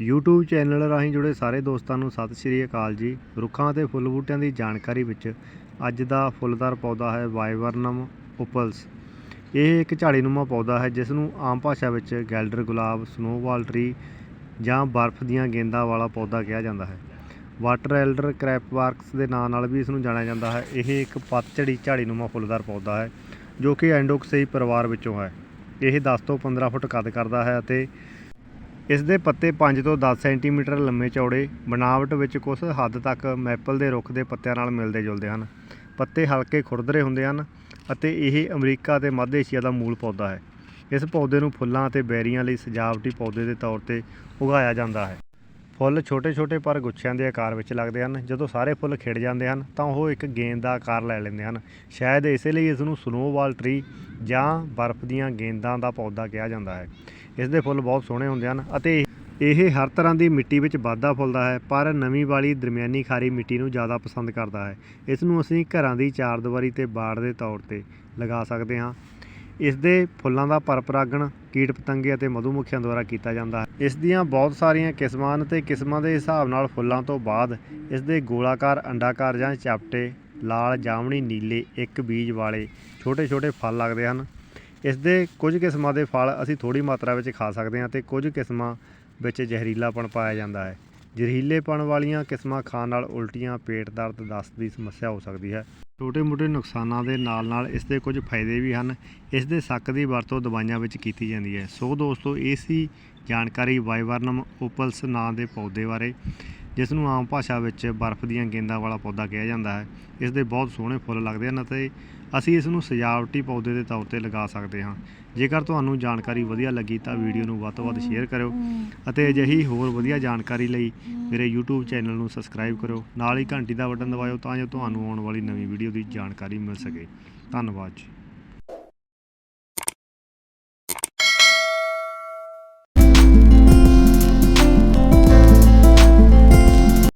YouTube channel ਰਾਹੀਂ ਜੁੜੇ ਸਾਰੇ ਦੋਸਤਾਂ ਨੂੰ ਸਤਿ ਸ਼੍ਰੀ ਅਕਾਲ ਜੀ। ਰੁੱਖਾਂ ਅਤੇ ਫੁੱਲ ਬੂਟਿਆਂ ਦੀ ਜਾਣਕਾਰੀ ਵਿੱਚ ਅੱਜ ਦਾ ਫੁੱਲਦਾਰ ਪੌਦਾ ਹੈ ਵਾਈਵਰਨਮ ਓਪਲਸ। ਇਹ ਇੱਕ ਝਾੜੀਨੁਮਾ ਪੌਦਾ ਹੈ ਜਿਸ ਨੂੰ ਆਮ ਭਾਸ਼ਾ ਵਿੱਚ ਗੈਲਡਰ ਗੁਲਾਬ, ਸਨੋਵਾਲ ਟਰੀ ਜਾਂ ਬਰਫ਼ ਦੀਆਂ ਗੇਂਦਾਂ ਵਾਲਾ ਪੌਦਾ ਕਿਹਾ ਜਾਂਦਾ ਹੈ। ਵਾਟਰ ਐਲਡਰ ਕ੍ਰੈਪਵਾਰਕਸ ਦੇ ਨਾਂ ਨਾਲ ਵੀ ਇਸ ਨੂੰ ਜਾਣਿਆ ਜਾਂਦਾ ਹੈ। ਇਹ ਇੱਕ ਪਤਝੜੀ ਝਾੜੀਨੁਮਾ ਫੁੱਲਦਾਰ ਪੌਦਾ ਹੈ ਜੋ ਕਿ ਐਂਡੋਕਸਈ ਪਰਿਵਾਰ ਵਿੱਚੋਂ ਹੈ। ਇਹ 10 ਤੋਂ 15 ਫੁੱਟ ਕੱਦ ਕਰਦਾ ਹੈ ਅਤੇ ਇਸ ਦੇ ਪੱਤੇ 5 ਤੋਂ 10 ਸੈਂਟੀਮੀਟਰ ਲੰਮੇ ਚੌੜੇ, ਬਣਾਵਟ ਵਿੱਚ ਕੁਝ ਹੱਦ ਤੱਕ ਮੈਪਲ ਦੇ ਰੁੱਖ ਦੇ ਪੱਤਿਆਂ ਨਾਲ ਮਿਲਦੇ ਜੁਲਦੇ ਹਨ। ਪੱਤੇ ਹਲਕੇ ਖੁਰਦਰੇ ਹੁੰਦੇ ਹਨ ਅਤੇ ਇਹ ਅਮਰੀਕਾ ਅਤੇ ਮੱਧ ਏਸ਼ੀਆ ਦਾ ਮੂਲ ਪੌਦਾ ਹੈ। ਇਸ ਪੌਦੇ ਨੂੰ ਫੁੱਲਾਂ ਅਤੇ ਬੈਰੀਆਂ ਲਈ ਸਜਾਵਟੀ ਪੌਦੇ ਦੇ ਤੌਰ ਤੇ ਉਗਾਇਆ ਜਾਂਦਾ ਹੈ। ਫੁੱਲ ਛੋਟੇ-ਛੋਟੇ ਪਰ ਗੁੱਛਿਆਂ ਦੇ ਆਕਾਰ ਵਿੱਚ ਲੱਗਦੇ ਹਨ। ਜਦੋਂ ਸਾਰੇ ਫੁੱਲ ਖਿੜ ਜਾਂਦੇ ਹਨ, ਤਾਂ ਉਹ ਇੱਕ ਗੇਂਦ ਦਾ ਆਕਾਰ ਲੈ ਲੈਂਦੇ ਹਨ। ਸ਼ਾਇਦ ਇਸੇ ਲਈ ਇਸ ਨੂੰ ਸਨੋਵਾਲ ਟਰੀ ਜਾਂ ਬਰਫ਼ ਦੀਆਂ ਗੇਂਦਾਂ ਦਾ ਪੌਦਾ ਕਿਹਾ ਜਾਂਦਾ ਹੈ। ਇਸ ਦੇ ਫੁੱਲ ਬਹੁਤ ਸੋਹਣੇ ਹੁੰਦੇ ਹਨ ਅਤੇ ਇਹ ਹਰ ਤਰ੍ਹਾਂ ਦੀ ਮਿੱਟੀ ਵਿੱਚ ਵਾਧਾ ਫੁੱਲਦਾ ਹੈ, ਪਰ ਨਵੀਂ ਵਾਲੀ ਦਰਮਿਆਨੀ ਖਾਰੀ ਮਿੱਟੀ ਨੂੰ ਜ਼ਿਆਦਾ ਪਸੰਦ ਕਰਦਾ ਹੈ। ਇਸ ਨੂੰ ਅਸੀਂ ਘਰਾਂ ਦੀ ਚਾਰਦੀਵਾਰੀ ਤੇ ਬਾੜ ਦੇ ਤੌਰ ਤੇ ਲਗਾ ਸਕਦੇ ਹਾਂ। ਇਸ ਦੇ ਫੁੱਲਾਂ ਦਾ ਪਰਪਰਾਗਣ ਕੀਟ ਪਤੰਗੇ ਅਤੇ ਮਧੂਮੱਖੀਆਂ ਦੁਆਰਾ ਕੀਤਾ ਜਾਂਦਾ ਹੈ। ਇਸ ਦੀਆਂ ਬਹੁਤ ਸਾਰੀਆਂ ਕਿਸਮਾਂ ਹਨ ਤੇ ਕਿਸਮਾਂ ਦੇ ਹਿਸਾਬ ਨਾਲ ਫੁੱਲਾਂ ਤੋਂ ਬਾਅਦ ਇਸ ਦੇ ਗੋਲਾਕਾਰ, ਅੰਡਾਕਾਰ ਜਾਂ ਚਪਟੇ ਲਾਲ, ਜਾਮਣੀ, ਨੀਲੇ ਇੱਕ ਬੀਜ ਵਾਲੇ ਛੋਟੇ-ਛੋਟੇ ਫਲ ਲੱਗਦੇ ਹਨ। ਇਸ ਦੇ ਕੁਝ ਕਿਸਮਾਂ ਦੇ ਫਲ ਅਸੀਂ ਥੋੜੀ ਮਾਤਰਾ ਵਿੱਚ ਖਾ ਸਕਦੇ ਹਾਂ ਤੇ ਕੁਝ ਕਿਸਮਾਂ ਵਿੱਚ ਜ਼ਹਿਰੀਲਾਪਣ ਪਾਇਆ ਜਾਂਦਾ ਹੈ। ਜ਼ਹਿਰੀਲੇਪਣ ਵਾਲੀਆਂ ਕਿਸਮਾਂ ਖਾਣ ਨਾਲ ਉਲਟੀਆਂ ਪੇਟ ਦਰਦ ਦਸਤ ਦੀ ਸਮੱਸਿਆ ਹੋ ਸਕਦੀ ਹੈ। ਛੋਟੇ-ਮੋਟੇ ਨੁਕਸਾਨਾਂ ਦੇ ਨਾਲ-ਨਾਲ ਇਸ ਦੇ ਕੁਝ ਫਾਇਦੇ ਵੀ ਹਨ। ਇਸ ਦੇ ਸੱਕ ਦੀ ਵਰਤੋਂ ਦਵਾਈਆਂ ਵਿੱਚ ਕੀਤੀ ਜਾਂਦੀ ਹੈ। ਸੋ ਦੋਸਤੋ, ਇਹ ਸੀ ਜਾਣਕਾਰੀ ਵਾਈਵਰਨਮ ਓਪਲਸ ਨਾਂ ਦੇ ਪੌਦੇ ਬਾਰੇ। ਜਿਸ ਨੂੰ ਆਮ ਭਾਸ਼ਾ ਵਿੱਚ ਬਰਫ਼ ਦੀਆਂ ਗੇਂਦਾਂ ਵਾਲਾ ਪੌਦਾ ਕਿਹਾ ਜਾਂਦਾ ਹੈ। ਇਸ ਦੇ ਬਹੁਤ ਸੋਹਣੇ ਫੁੱਲ ਲੱਗਦੇ ਹਨ ਅਤੇ ਅਸੀਂ ਇਸ ਨੂੰ ਸਜਾਵਟੀ ਪੌਦੇ ਦੇ ਤੌਰ ਤੇ ਲਗਾ ਸਕਦੇ ਹਾਂ। ਜੇਕਰ ਤੁਹਾਨੂੰ ਜਾਣਕਾਰੀ ਵਧੀਆ ਲੱਗੀ ਤਾਂ ਵੀਡੀਓ ਨੂੰ ਵੱਧ ਤੋਂ ਵੱਧ ਸ਼ੇਅਰ ਕਰਿਓ ਅਤੇ ਅਜਿਹੀ ਹੋਰ ਵਧੀਆ ਜਾਣਕਾਰੀ ਲਈ ਮੇਰੇ YouTube ਚੈਨਲ ਨੂੰ ਸਬਸਕ੍ਰਾਈਬ ਕਰੋ ਨਾਲ ਹੀ ਘੰਟੀ ਦਾ ਬਟਨ ਦਬਾਇਓ ਤਾਂ ਜੋ ਤੁਹਾਨੂੰ ਆਉਣ ਵਾਲੀ ਨਵੀਂ ਵੀਡੀਓ ਦੀ ਜਾਣਕਾਰੀ ਮਿਲ ਸਕੇ। ਧੰਨਵਾਦ ਜੀ।